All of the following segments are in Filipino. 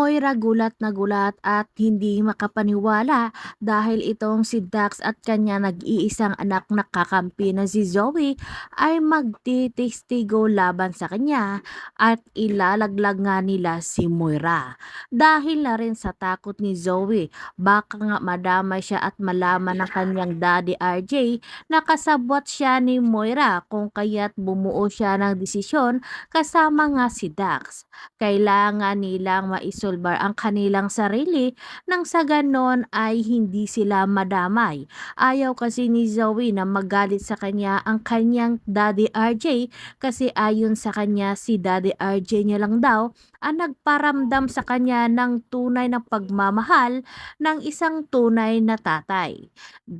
Moira gulat na gulat at hindi makapaniwala dahil itong si Dax at kanya nag-iisang anak na kakampi na si Zoe ay magtitistigo laban sa kanya at ilalaglag nga nila si Moira. Dahil na rin sa takot ni Zoe, baka nga madamay siya at malaman ng kanyang daddy RJ na kasabwat siya ni Moira kung kaya't bumuo siya ng desisyon kasama nga si Dax kailangan nilang maisolbar ang kanilang sarili nang sa ganon ay hindi sila madamay. Ayaw kasi ni Zoe na magalit sa kanya ang kanyang daddy RJ kasi ayon sa kanya si daddy RJ niya lang daw ang nagparamdam sa kanya ng tunay na pagmamahal ng isang tunay na tatay.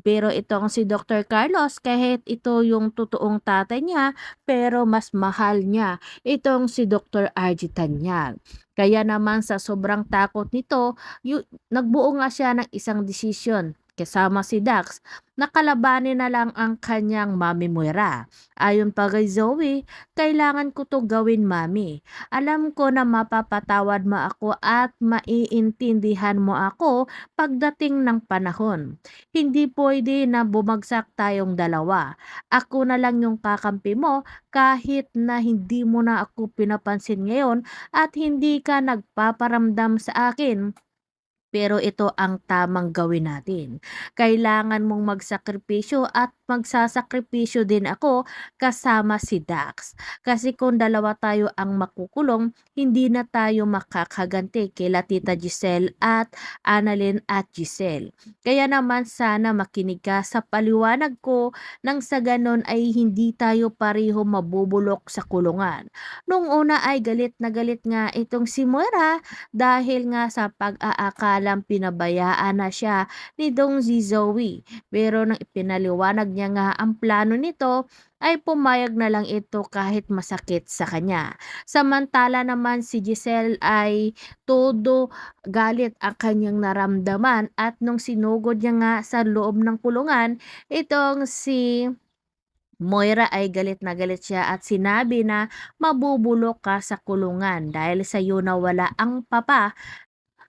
Pero itong si Dr. Carlos kahit ito yung totoong tatay niya pero mas mahal niya itong si Dr. RJ Tanyag. Kaya naman sa sobrang takot nito, yu- nagbuo nga siya ng isang desisyon kasama si Dax na kalabanin na lang ang kanyang mami Moira. Ayon pa kay Zoe, kailangan ko to gawin mami. Alam ko na mapapatawad mo ako at maiintindihan mo ako pagdating ng panahon. Hindi pwede na bumagsak tayong dalawa. Ako na lang yung kakampi mo kahit na hindi mo na ako pinapansin ngayon at hindi ka nagpaparamdam sa akin. Pero ito ang tamang gawin natin. Kailangan mong magsakripisyo at magsasakripisyo din ako kasama si Dax. Kasi kung dalawa tayo ang makukulong, hindi na tayo makakaganti kila Tita Giselle at Annalyn at Giselle. Kaya naman sana makinig ka sa paliwanag ko nang sa ganon ay hindi tayo pareho mabubulok sa kulungan. Nung una ay galit na galit nga itong si Moira dahil nga sa pag-aakalang pinabayaan na siya ni Dong Zoe. Pero nang ipinaliwanag niya nga ang plano nito, ay pumayag na lang ito kahit masakit sa kanya. Samantala naman si Giselle ay todo galit ang kanyang naramdaman at nung sinugod niya nga sa loob ng kulungan, itong si Moira ay galit na galit siya at sinabi na mabubulok ka sa kulungan dahil sa iyo nawala ang papa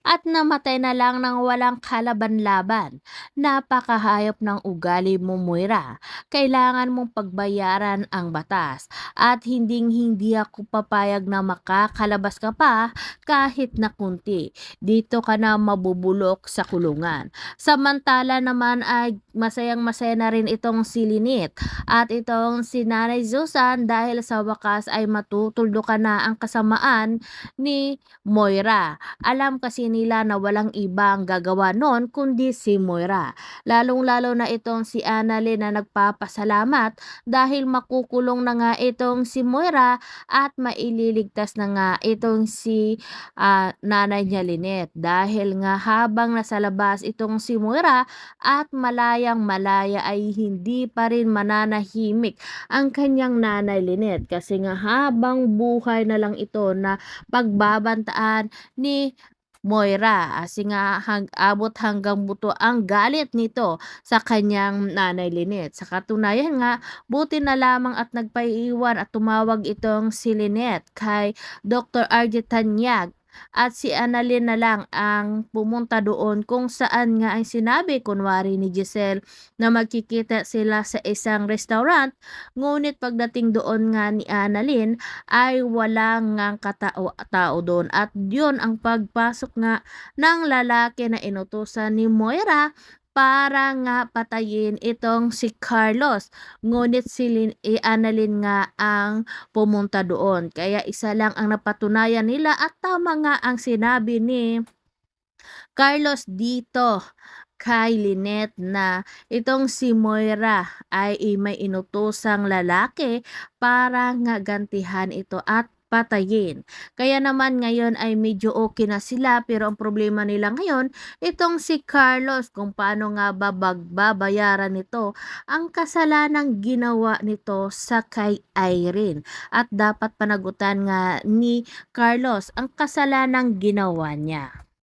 at namatay na lang ng walang kalaban-laban. Napakahayop ng ugali mo, Moira. Kailangan mong pagbayaran ang batas at hinding-hindi ako papayag na makakalabas ka pa kahit na kunti. Dito ka na mabubulok sa kulungan. Samantala naman ay masayang-masaya na rin itong si Linit at itong si Nanay Susan dahil sa wakas ay matutuldo ka na ang kasamaan ni Moira. Alam kasi nila na walang ibang gagawa noon kundi si Moira. Lalong-lalo na itong si Annalyn na nagpapasalamat dahil makukulong na nga itong si Moira at maililigtas na nga itong si ah, nanay niya Lynette. Dahil nga habang nasa labas itong si Moira at malayang malaya ay hindi pa rin mananahimik ang kanyang nanay Lynette kasi nga habang buhay na lang ito na pagbabantaan ni Moira kasi nga hang, abot hanggang buto ang galit nito sa kanyang nanay Lynette. Sa katunayan nga, buti na lamang at nagpaiiwan at tumawag itong si Lynette kay Dr. RJ at si Annalyn na lang ang pumunta doon kung saan nga ay sinabi kunwari ni Giselle na magkikita sila sa isang restaurant. Ngunit pagdating doon nga ni Annalyn ay wala ngang katao-tao doon. At yun ang pagpasok nga ng lalaki na inutusan ni Moira para nga patayin itong si Carlos. Ngunit si Lin, eh, Annalyn nga ang pumunta doon. Kaya isa lang ang napatunayan nila at tama nga ang sinabi ni Carlos dito kay Lynette na itong si Moira ay may inutosang lalaki para nga gantihan ito at patayin. Kaya naman ngayon ay medyo okay na sila pero ang problema nila ngayon itong si Carlos kung paano nga ba bagbabayaran nito ang kasalanang ginawa nito sa kay Irene at dapat panagutan nga ni Carlos ang kasalanang ginawa niya.